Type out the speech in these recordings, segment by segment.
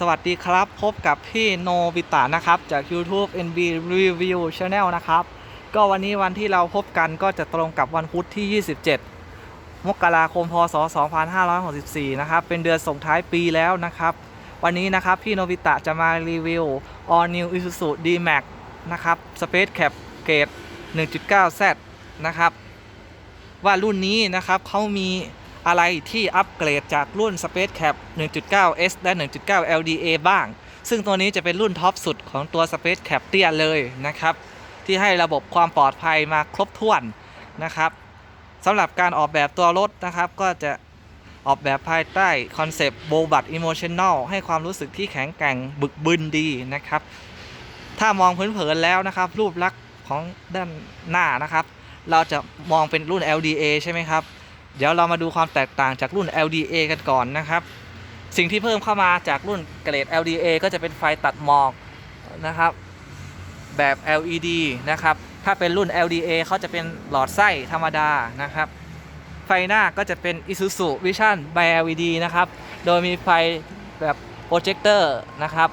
สวัสดีครับ พบกับพี่โนบิตะนะครับ จาก YouTube NB Review Channel นะครับ ก็วันนี้วันที่เราพบกันก็จะตรงกับวันพุธที่ 27 มกราคม พศ 2564 นะครับ เป็นเดือนส่งท้ายปีแล้วนะครับ วันนี้นะครับพี่โนบิตะจะมารีวิว All New Isuzu D-Max นะครับ Space Cap เกรด 1.9Z นะครับ ว่ารุ่นนี้นะครับเขามี อะไรที่อัปเกรดจากรุ่น Space Cap 1.9S และ 1.9 LDA บ้าง ซึ่งตัวนี้จะเป็นรุ่นท็อปสุดของตัว Space Cap เตี้ยเลยนะครับ ที่ให้ระบบความปลอดภัยมาครบถ้วนนะครับสำหรับการออกแบบตัวรถนะครับก็จะออกแบบภายใต้คอนเซปต์ b o b u t Emotional ให้ความรู้สึกที่แข็งแกร่งบึกบึนดีนะครับ ถ้ามองเผินๆแล้วนะครับ รูปลักษณ์ของด้านหน้านะครับ เราจะมองเป็นรุ่น LDA ใช่ไหมครับ เดี๋ยวเรามาดูความแตกต่างจากรุ่น LDA กันก่อนนะครับ สิ่งที่เพิ่มเข้ามาจากรุ่นเกรด LDA ก็จะเป็นไฟตัดหมอกนะครับ แบบ LED นะครับ ถ้าเป็นรุ่น LDA เขาจะเป็นหลอดไส้ธรรมดานะครับ ไฟหน้าก็จะเป็น Isuzu Vision by LED นะครับ โดยมีไฟแบบโปรเจคเตอร์นะครับ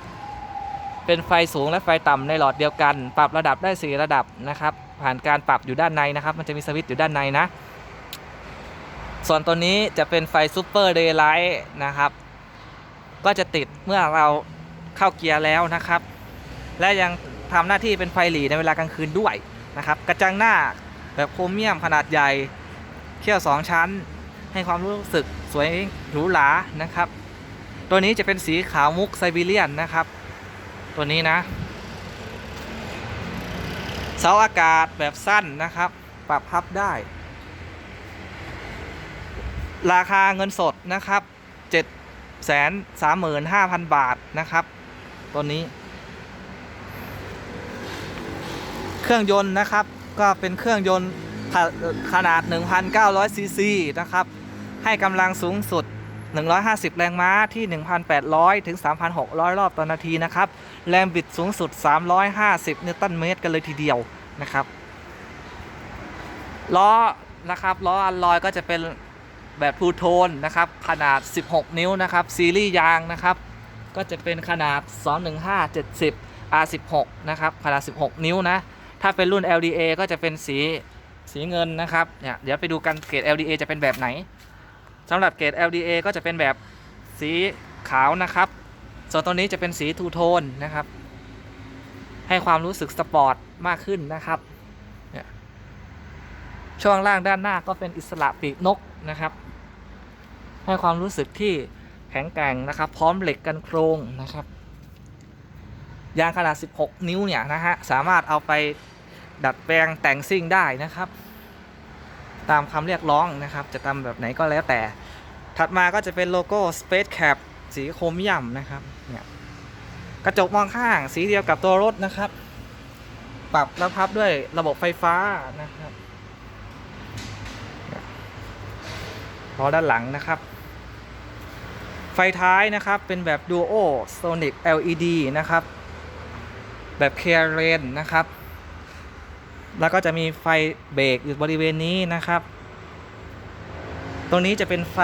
เป็นไฟสูงและไฟต่ำในหลอดเดียวกัน ปรับระดับได้ 4 ระดับนะครับ ผ่านการปรับอยู่ด้านในนะครับ มันจะมีสวิตช์อยู่ด้านในนะ ส่วนตัวนี้จะเป็นไฟซูเปอร์เดย์ไลท์นะครับ ก็จะติดเมื่อเราเข้าเกียร์แล้วนะครับ และยังทำหน้าที่เป็นไฟหลีในเวลากลางคืนด้วยนะครับ กระจังหน้าแบบโครเมียมขนาดใหญ่เขี้ยว 2 ชั้น ให้ความรู้สึกสวยหรูหรานะครับ ตัวนี้จะเป็นสีขาวมุกไซบีเรียนนะครับ ตัวนี้นะเสาอากาศแบบสั้นนะครับ ปรับพับได้ ราคาเงินสดนะครับ7 3 5 0 0 0บาทนะครับตัวนี้ เครื่องยนต์นะครับก็เป็นเครื่องยนต์ขนาด 1,900ซีซีนะครับ ให้กำลังสูงสุด 150 แรงม้าที่ 1,800 ถึง 3,600 รอบต่อนาทีนะครับ แรงบิดสูงสุด 350 นิวตันเมตรกันเลยทีเดียวนะครับ ล้อนะครับล้ออัลลอยก็จะเป็น แบบทูโทนนะครับ ขนาด 16 นิ้วนะครับ ซีรีส์ยางนะครับ ก็จะเป็นขนาด 215 70 R16 นะครับ ขนาด 16 นิ้วนะ ถ้าเป็นรุ่น LDA ก็จะเป็นสีสีเงินนะครับ เนี่ยเดี๋ยวไปดูกันเกรด LDA จะเป็นแบบไหนสำหรับเกรด LDA ก็จะเป็นแบบสีขาวนะครับ ส่วนตัวนี้จะเป็นสีทูโทนนะครับ ให้ความรู้สึกสปอร์ตมากขึ้นนะครับเนี่ยช่วงล่างด้านหน้าก็เป็นอิสระปีกนกนะครับ ให้ความรู้สึกที่แข็งแกร่งนะครับ พร้อมเหล็กกันโครงนะครับยางขนาด 16 นิ้วเนี่ยนะฮะสามารถเอาไปดัดแปลงแต่งซิ่งได้นะครับ ตามคำเรียกร้องนะครับ จะทำแบบไหนก็แล้วแต่ ถัดมาก็จะเป็นโลโก้ Space Cap สีโครเมียมนะครับเนี่ยกระจกมองข้างสีเดียวกับตัวรถนะครับ ปรับแล้วพับด้วยระบบไฟฟ้านะครับล้อด้านหลังนะครับ ไฟท้ายนะครับเป็นแบบ Duo Sonic LED นะครับ แบบ c a r e n นะครับ แล้วก็จะมีไฟเบรกอยู่บริเวณนี้นะครับ ตรงนี้จะเป็นไฟ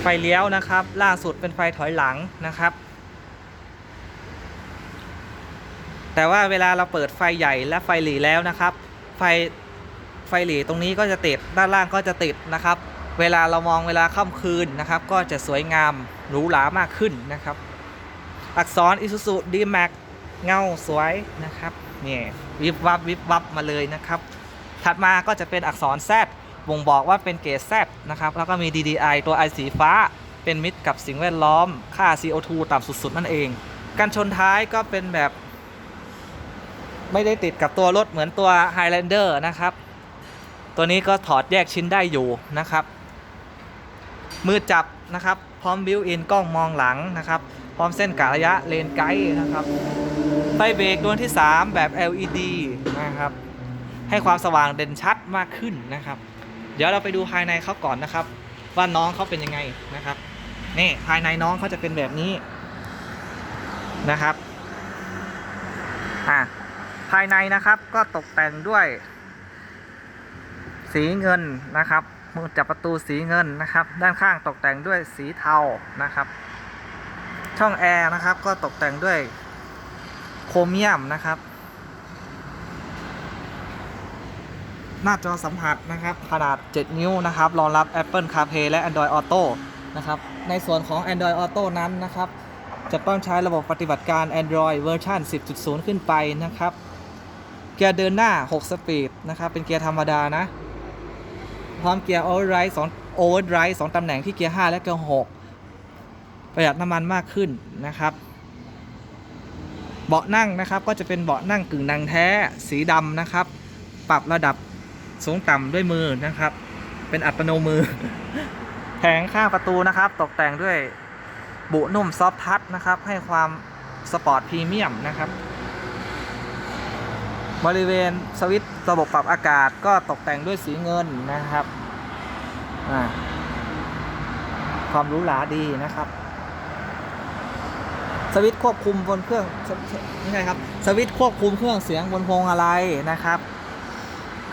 ไฟเลี้ยวนะครับ ล่าสุดเป็นไฟถอยหลังนะครับ แต่ว่าเวลาเราเปิดไฟใหญ่และไฟหลีแล้วนะครับ ไฟไฟหลีตรงนี้ก็จะติดด้านล่างก็จะติดนะครับ เวลาเรามองเวลาค่ำคืนนะครับ ก็จะสวยงามหรูหรามากขึ้นนะครับ อักษร Isuzu D-Max เงาสวยนะครับนี่วิบวับวิบวับมาเลยนะครับ ถัดมาก็จะเป็นอักษร Z บ่งบอกว่าเป็นเกรด Z นะครับ แล้วก็มี DDI ตัว I สีฟ้า เป็นมิตรกับสิ่งแวดล้อม ค่า CO2 ต่ำสุด ๆ นั่นเองกันชนท้ายก็เป็นแบบ ไม่ได้ติดกับตัวรถเหมือนตัว Highlander นะครับ ตัวนี้ก็ถอดแยกชิ้นได้อยู่นะครับ มือจับนะครับ พร้อมบิวอินกล้องมองหลังนะครับ พร้อมเส้นกะระยะเลนไกด์นะครับ ไฟเบรกดวงที่ 3 แบบ LED นะครับ ให้ความสว่างเด่นชัดมากขึ้นนะครับ เดี๋ยวเราไปดูภายในเขาก่อนนะครับ ว่าน้องเขาเป็นยังไงนะครับ นี่ภายในน้องเขาจะเป็นแบบนี้นะครับ อะ ภายในนะครับก็ตกแต่งด้วย สีเงินนะครับ มือจับประตูสีเงินนะครับ ด้านข้างตกแต่งด้วยสีเทานะครับ ช่องแอร์นะครับก็ตกแต่งด้วยโครเมียมนะครับ หน้าจอสัมผัสนะครับ ขนาด 7 นิ้วนะครับ รองรับ Apple CarPlay และ Android Auto นะครับ ในส่วนของ Android Auto นั้นนะครับ จะต้องใช้ระบบปฏิบัติการ Android เวอร์ชัน10.0 ขึ้นไปนะครับ เกียร์เดินหน้า 6 สปีดนะครับ เป็นเกียร์ธรรมดานะ พร้อมเกียร์ Overdrive 2 Overdrive 2ตำแหน่งที่เกียร์ 5 และเกียร์ 6 ประหยัดน้ำมันมากขึ้นนะครับ เบาะนั่งนะครับก็จะเป็นเบาะนั่งกึ่งนังแท้สีดำนะครับ ปรับระดับสูงต่ำด้วยมือนะครับ เป็นอัตโนมือ แผงข้างประตูนะครับ ตกแต่งด้วยบุนุ่มซอฟทัชนะครับ ให้ความสปอร์ตพรีเมียมนะครับ บริเวณสวิตช์ระบบปรับอากาศก็ตกแต่งด้วยสีเงินนะครับความหรู้หราดีนะครับสวิตช์ควบคุมบนเครื่องสสไม่ใช่ครับสวิตช์ควบคุมเครื่องเสียงบนพวงมาลัยนะครับ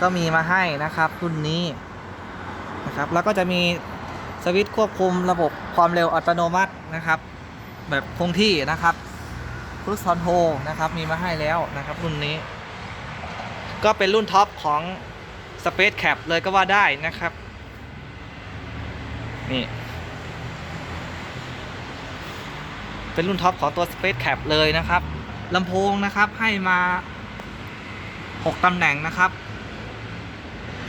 ก็มีมาให้นะครับรุ่นนี้นะครับแล้วก็จะมีสวิตช์ควบคุมระบบความเร็วอัตโนมัตินะครับ แบบคงที่นะครับครูซคอนโทรนะครับมีมาให้แล้วนะครับรุ่นนี้ ก็เป็นรุ่นท็อปของ Space Cap เลยก็ว่าได้นะครับ นี่ เป็นรุ่นท็อปของตัว Space Cap เลยนะครับลำโพงนะครับให้มา 6ตำแหน่งนะครับ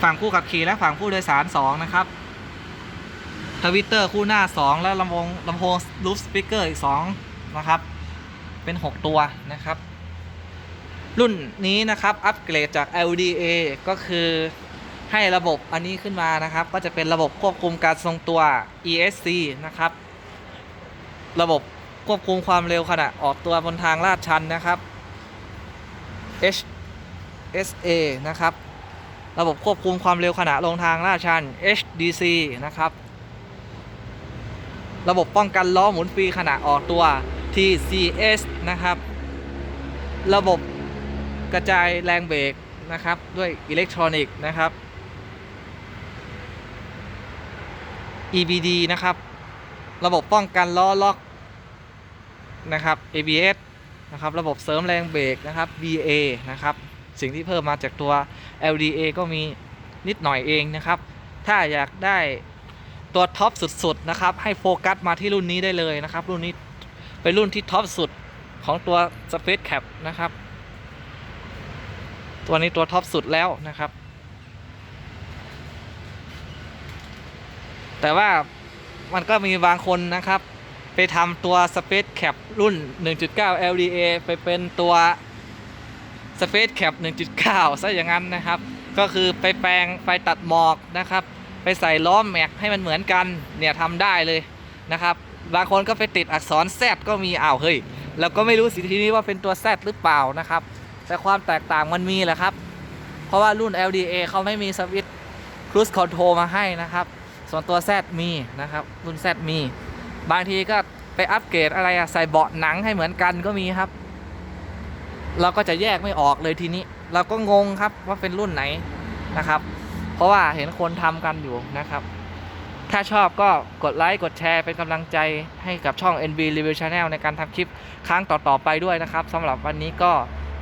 ฝั่งผู้ขับขี่และฝั่งผู้โดยสาร 2 นะครับทวิตเตอร์คู่หน้า 2 และลำโพงลำโพงลูฟสปีกเกอร์อีก 2 นะครับ เป็น 6 ตัวนะครับ รุ่นนี้นะครับอัปเกรดจาก LDA ก็คือให้ระบบอันนี้ขึ้นมานะครับ ก็จะเป็นระบบควบคุมการทรงตัว ESC นะครับ ระบบควบคุมความเร็วขณะออกตัวบนทางลาดชันนะครับ HSA นะครับ ระบบควบคุมความเร็วขณะลงทางลาดชัน HDC นะครับ ระบบป้องกันล้อหมุนฟรีขณะออกตัว TCS นะครับ ระบบ กระจายแรงเบรกนะครับ ด้วยอิเล็กทรอนิกส์นะครับ EBD นะครับ ระบบป้องกันล้อล็อกนะครับ ABS นะครับ ระบบเสริมแรงเบรกนะครับ BA นะครับ สิ่งที่เพิ่มมาจากตัว LDA ก็มีนิดหน่อยเองนะครับ ถ้าอยากได้ตัวท็อปสุด ๆ นะครับ ให้โฟกัสมาที่รุ่นนี้ได้เลยนะครับ รุ่นนี้เป็นรุ่นที่ท็อปสุดของตัว Space Cap นะครับ ตัวนี้ตัวท็อปสุดแล้วนะครับ แต่ว่ามันก็มีบางคนนะครับ ไปทำตัว Space Cap รุ่น 1.9 LDA ไปเป็นตัว Space Cap 1.9 ซะอย่างนั้นนะครับ ก็คือไปแปลงไฟตัดหมอกนะครับ ไปใส่ล้อแม็กให้มันเหมือนกันเนี่ยทำได้เลยนะครับ บางคนก็ไปติดอักษร Z ก็มีอ้าวเฮ้ยเราก็ไม่รู้สิทีนี้ว่าเป็นตัว Z หรือเปล่านะครับ แต่ความแตกต่างมันมีแหละครับ เพราะว่ารุ่น LDA เขาไม่มีสวิตช์ Cruise Control มาให้นะครับ ส่วนตัว Z มีนะครับ รุ่น Z มี บางทีก็ไปอัปเกรดอะไรอะใส่เบาะหนังให้เหมือนกันก็มีครับ เราก็จะแยกไม่ออกเลยทีนี้ เราก็งงครับว่าเป็นรุ่นไหนนะครับ เพราะว่าเห็นคนทำกันอยู่นะครับ ถ้าชอบก็กดไลค์กดแชร์เป็นกำลังใจให้กับช่อง NB Review Channel ในการทำคลิปครั้งต่อๆไปด้วยนะครับสำหรับวันนี้ก็